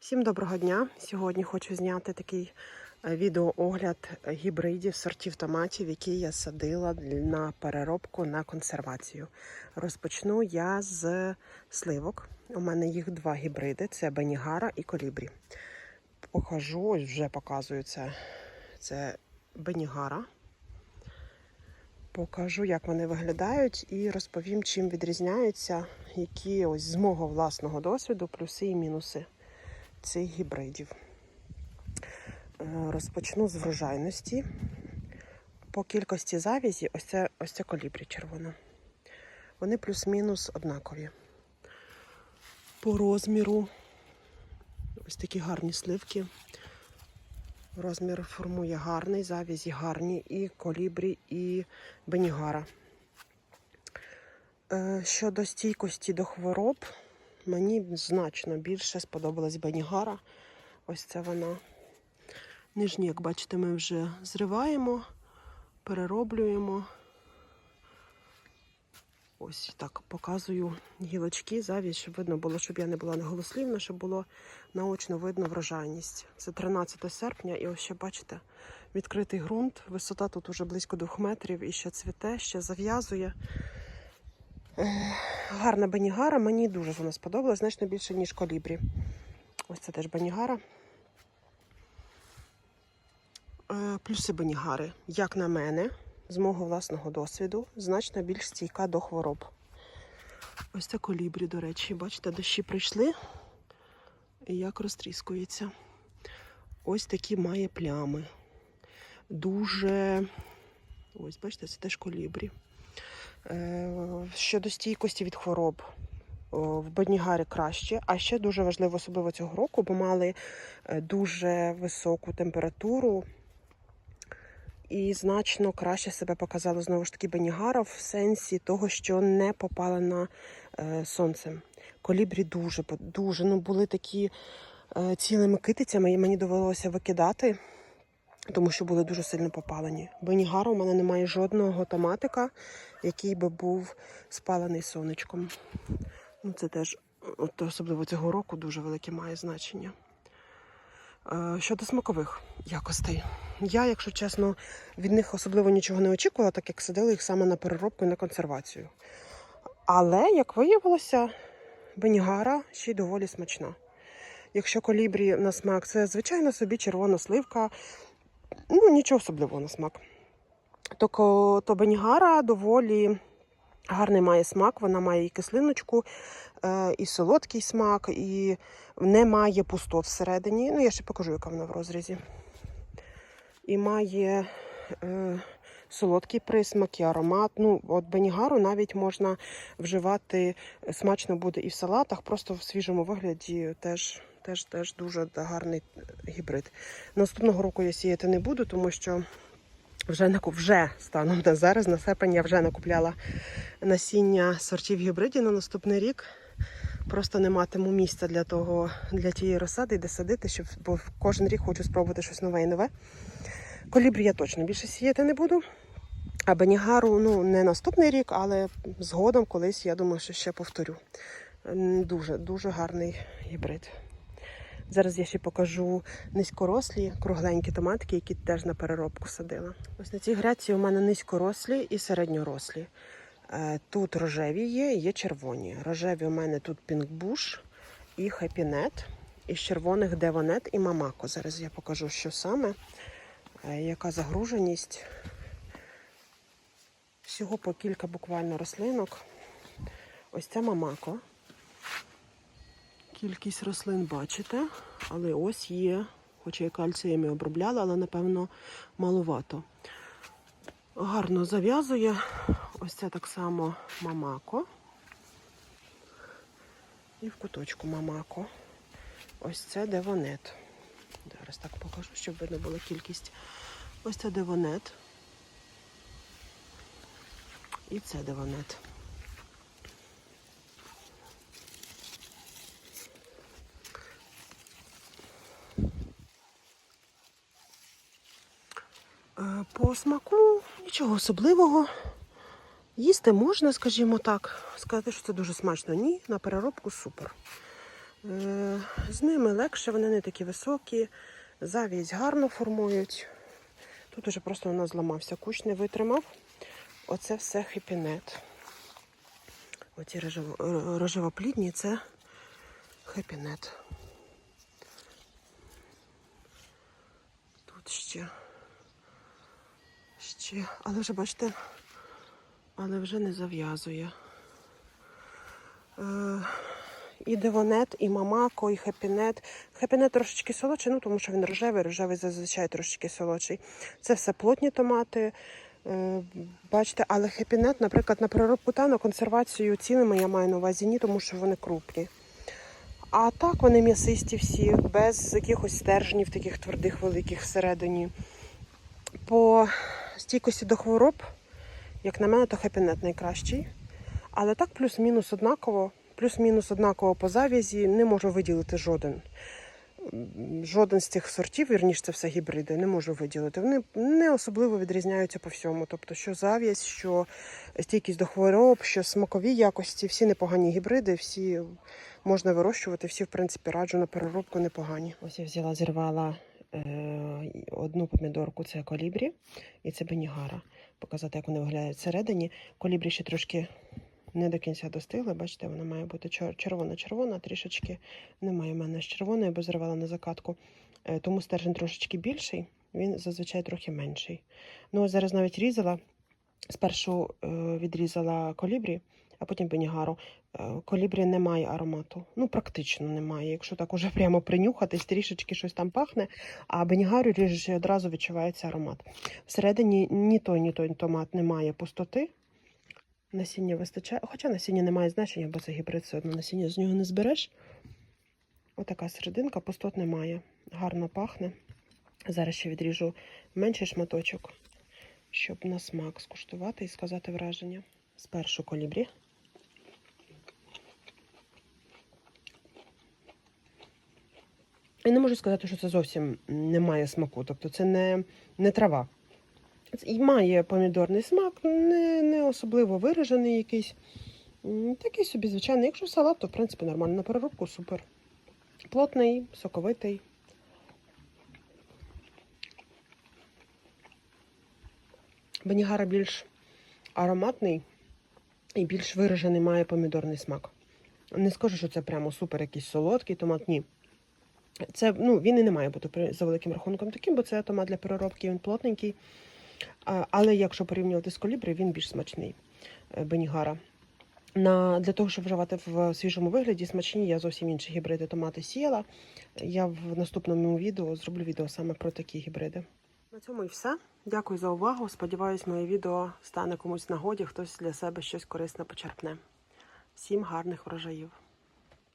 Всім доброго дня! Сьогодні хочу зняти такий е, відеоогляд гібридів сортів томатів, які я садила на переробку на консервацію. Розпочну я з сливок. У мене їх два гібриди: це Бенігара і Колібрі. Покажу, ось вже показую це. Це Бенігара. Покажу, як вони виглядають, і розповім, чим відрізняються, які ось з мого власного досвіду плюси і мінуси цих гібридів. Е, Розпочну з врожайності. По кількості завязі, ось це, ось це колібрі червона. Вони плюс-мінус однакові. По розміру ось такі гарні сливки. Розмір формує гарний, завязі гарні, і колібрі, і бенігара. Е, Щодо стійкості до хвороб, мені значно більше сподобалась Бенігара. Ось це вона. Нижні, як бачите, ми вже зриваємо, перероблюємо. Ось так показую гілочки, завість, щоб видно було, щоб я не була неголослівна, щоб було наочно видно врожайність. Це 13 серпня, і ось ще бачите, відкритий ґрунт. Висота тут уже близько 2 метрів і ще цвіте, ще зав'язує. Гарна банігара, мені дуже вона сподобалась, значно більше, ніж колібрі. Ось це теж банігара. Е, Плюси банігари, як на мене, з мого власного досвіду, значно більш стійка до хвороб. Ось це колібрі, до речі, бачите, дощі прийшли і як розтріскується. Ось такі має плями. Дуже, ось, бачите, це теж колібрі. Е, Щодо стійкості від хвороб, в Баднігарі краще, а ще дуже важливо, особливо цього року, бо мали е, дуже високу температуру і значно краще себе показало знову ж таки Бенігара в сенсі того, що не попала на е, сонце. Колібрі дуже, дуже ну, були такі е, цілими китицями, і мені довелося викидати тому що були дуже сильно попалені. Бенігара у мене немає жодного томатика, який би був спалений сонечком. Ну, Це теж, от, особливо цього року, дуже велике має значення. Е, Щодо смакових якостей, я, якщо чесно, від них особливо нічого не очікувала, так як садили їх саме на переробку і на консервацію. Але, як виявилося, бенігара ще й доволі смачна. Якщо колібрі на смак, це звичайно собі червона сливка, ну нічого особливого на смак. Тобто, тобеньгара доволі гарний має смак, вона має і кислиночку, е, і солодкий смак, і не має пустот всередині. Ну, я ще покажу, яка вона в розрізі. І має е, солодкий присмак і аромат. Ну, от бенігару навіть можна вживати, е, смачно буде і в салатах, просто в свіжому вигляді теж, теж, теж дуже гарний гібрид. Наступного року я сіяти не буду, тому що вже вже станом на зараз, на серпень, я вже накупляла насіння сортів гібридів на наступний рік. Просто не матиму місця для того, для тієї розсади, де садити, щоб, бо кожен рік хочу спробувати щось нове і нове. Колібрі я точно більше сіяти не буду. А Бенігару, ну, не наступний рік, але згодом колись, я думаю, що ще повторю. Дуже, дуже гарний гібрид. Зараз я ще покажу низькорослі, кругленькі томатки, які теж на переробку садила. Ось на цій грядці у мене низькорослі і середньорослі. Е, Тут рожеві є, є червоні. Рожеві у мене тут пінгбуш і хепінет. Із червоних девонет і мамако. Зараз я покажу, що саме, яка загруженість. Всього по кілька буквально рослинок. Ось це мамако. Кількість рослин бачите, але ось є, хоча я кальцієм і обробляла, але напевно маловато. Гарно зав'язує. Ось це так само мамако. І в куточку мамако. Ось це девонет. Зараз так покажу, щоб видно була кількість. Ось це девонет. І це девонет. Е, По смаку нічого особливого. Їсти можна, скажімо так. Сказати, що це дуже смачно. Ні, на переробку супер. Е, З ними легше, вони не такі високі, завість гарно формують. Тут уже просто у нас зламався, кущ не витримав. Оце все хепінет. Оці рожевоплідні це хепінет. Тут ще. Ще. Але вже бачите, але вже не зав'язує. Е, і девонет, і мамако, і хепінет. Хепінет трошечки солодший, ну тому що він рожевий, рожевий зазвичай трошечки солодший. Це все плотні томати. Е, Бачите, але хепінет, наприклад, на переробку на консервацію цінами я маю на увазі ні, тому що вони крупні. А так вони м'ясисті всі, без якихось стержнів, таких твердих, великих всередині. По стійкості до хвороб, як на мене, то хепінет найкращий. Але так плюс-мінус однаково, плюс-мінус однаково по завязі, не можу виділити жоден. Жоден з цих сортів, вірніше, це все гібриди, не можу виділити. Вони не особливо відрізняються по всьому. Тобто, що зав'язь, що стійкість до хвороб, що смакові якості, всі непогані гібриди, всі можна вирощувати, всі, в принципі, раджу на переробку непогані. Ось я взяла, зірвала е, одну помідорку, це колібрі, і це бенігара. Показати, як вони виглядають всередині. Колібрі ще трошки не до кінця достигли. Бачите, вона має бути червона-червона, трішечки немає в мене з червоної, бо зривала на закатку. Е, Тому стержень трошечки більший, він зазвичай трохи менший. Ну, зараз навіть різала. Спершу е, відрізала колібрі, а потім бенігару. Е, колібрі не має аромату. Ну, практично немає. Якщо так уже прямо принюхатись, трішечки щось там пахне, а бенігару ріжеш і одразу відчувається аромат. Всередині ні той, ні той томат не має пустоти. Насіння вистачає, хоча насіння не має значення, бо це гібрид, все одно насіння з нього не збереш. Отака серединка, пустот немає. Гарно пахне. Зараз ще відріжу менший шматочок, щоб на смак скуштувати і сказати враження. Спершу колібрі. І не можу сказати, що це зовсім не має смаку. Тобто це не, не трава. Має помідорний смак, не, не особливо виражений якийсь. Такий собі звичайний. Якщо салат, то в принципі нормально. На переробку супер. Плотний, соковитий. Бенігара більш ароматний і більш виражений має помідорний смак. Не скажу, що це прямо супер якийсь солодкий томат, ні. Це, ну, він і не має бути за великим рахунком таким, бо це томат для переробки, він плотненький. Але якщо порівнювати з колібри, він більш смачний е, бенігара. На, для того, щоб вживати в свіжому вигляді смачні, я зовсім інші гібриди томати сіяла. Я в наступному відео зроблю відео саме про такі гібриди. На цьому і все. Дякую за увагу. Сподіваюсь, моє відео стане комусь нагоді, хтось для себе щось корисне почерпне. Всім гарних врожаїв!